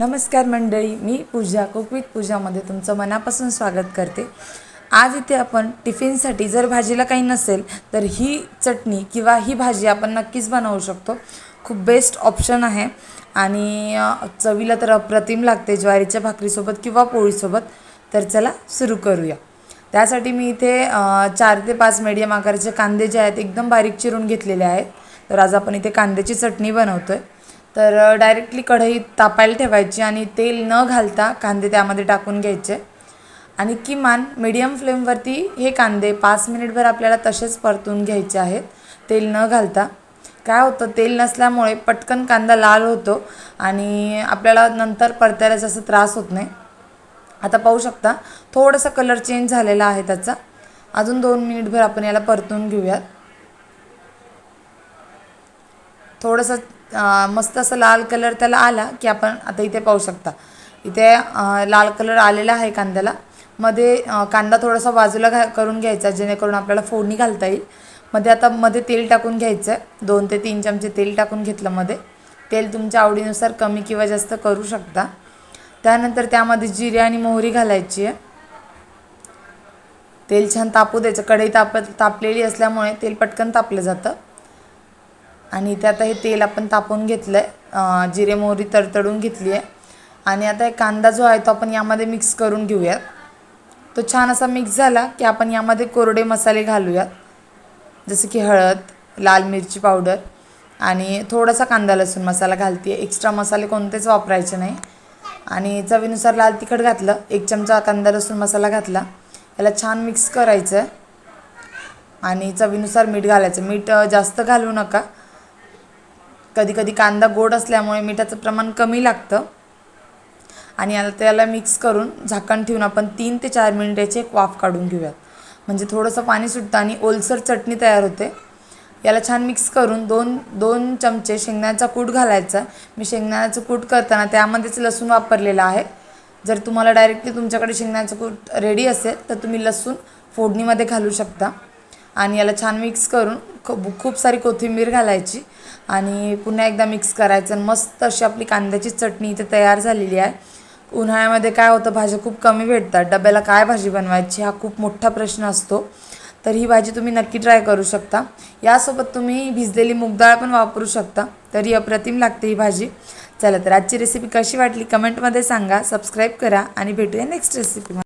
नमस्कार मंडळी मी पूजा कुकविथ पूजामध्ये तुमचं मनापासून स्वागत करते. आज इथे आपण टिफिनसाठी जर भाजीला काही नसेल तर ही चटणी किंवा ही भाजी आपण नक्कीच बनवू शकतो. खूप बेस्ट ऑप्शन आहे. आणि चवीला तर अप्रतिम लागते ज्वारीच्या भाकरीसोबत किंवा पोळीसोबत. तर चला सुरू करूया. त्यासाठी मी इथे चार ते पाच मीडियम आकाराचे कांदे जे आहेत एकदम बारीक चिरून घेतलेले आहेत. तर आज आपण इथे कांद्याची चटणी बनवतो आहे तर डायरेक्टली कढई तापायला ठेवायची आणि तेल न घालता कांदे त्यामध्ये टाकून घ्यायचे. आणि किमान मीडियम फ्लेमवरती हे कांदे पाच मिनिटभर आपल्याला तसेच परतून घ्यायचे आहेत तेल न घालता. काय होतं तेल नसल्यामुळे पटकन कांदा लाल होतो आणि आपल्याला नंतर परतायला जास्त त्रास होत नाही. आता पाहू शकता थोडासा कलर चेंज झालेला आहे त्याचा. अजून दोन मिनिटभर आपण याला परतून घेऊयात. थोडंसं मस्त असं लाल कलर त्याला आला की आपण आता इथे पाहू शकता. इथे लाल कलर आलेला आहे कांद्याला. मध्ये कांदा थोडासा बाजूला घा करून घ्यायचा जेणेकरून आपल्याला फोडणी घालता येईल. मध्ये आता मध्ये तेल टाकून घ्यायचं आहे दोन ते तीन चमचे तेल टाकून घेतलं मध्ये. तेल तुमच्या आवडीनुसार कमी किंवा जास्त करू शकता. त्यानंतर त्यामध्ये जिरे आणि मोहरी घालायची आहे. तेल छान तापू द्यायचं. कढई ताप तापलेली असल्यामुळे तेल पटकन तापलं जातं. आणि इथे आता हे तेल आपण तापवून घेतलं आहे जिरे मोहरी तडतडून घेतली आहे. आणि आता एक कांदा जो आहे तो आपण यामध्ये मिक्स करून घेऊयात. तो छान असा मिक्स झाला की आपण यामध्ये कोरडे मसाले घालूयात. जसं की हळद लाल मिरची पावडर आणि थोडासा कांदा लसूण मसाला घालते एक्स्ट्रा मसाले कोणतेच वापरायचे नाही. आणि चवीनुसार लाल तिखट घातलं एक चमचा कांदा लसूण मसाला घातला. याला छान मिक्स करायचं आहे आणि चवीनुसार मीठ घालायचं. मीठ जास्त घालू नका. कधी कधी कांदा गोड असल्यामुळे मिठाचं प्रमाण कमी लागतं. आणि आता त्याला मिक्स करून झाकण ठेवून आपण तीन ते चार मिनिटाची एक वाफ काढून घेऊयात. म्हणजे थोडंसं पाणी सुटतं आणि ओलसर चटणी तयार होते. याला छान मिक्स करून दोन दोन चमचे शेंगदाण्याचा कूट घालायचा मी शेंगदाण्याचं कूट करताना त्यामध्येच लसूण वापरलेला आहे. जर तुम्हाला डायरेक्टली तुमच्याकडे शेंगदाण्याचं कूट रेडी असेल तर तुम्ही लसूण फोडणीमध्ये घालू शकता. आणि याला छान मिक्स करून खूप खूप सारी कोथिंबीर घालायची आणि पुन्हा एकदा मिक्स करायचं आणि मस्त अशी आपली कांद्याची चटणी इथे तयार झालेली आहे. उन्हाळ्यामध्ये काय होतं भाज्या खूप कमी भेटतात. डब्याला काय भाजी बनवायची हा खूप मोठा प्रश्न असतो. तर ही भाजी तुम्ही नक्की ट्राय करू शकता. यासोबत तुम्ही भिजलेली मूगडाळ पण वापरू शकता. तरी अप्रतिम लागते ही भाजी. चला तर आजची रेसिपी कशी वाटली कमेंटमध्ये सांगा. सबस्क्राईब करा आणि भेटूया नेक्स्ट रेसिपी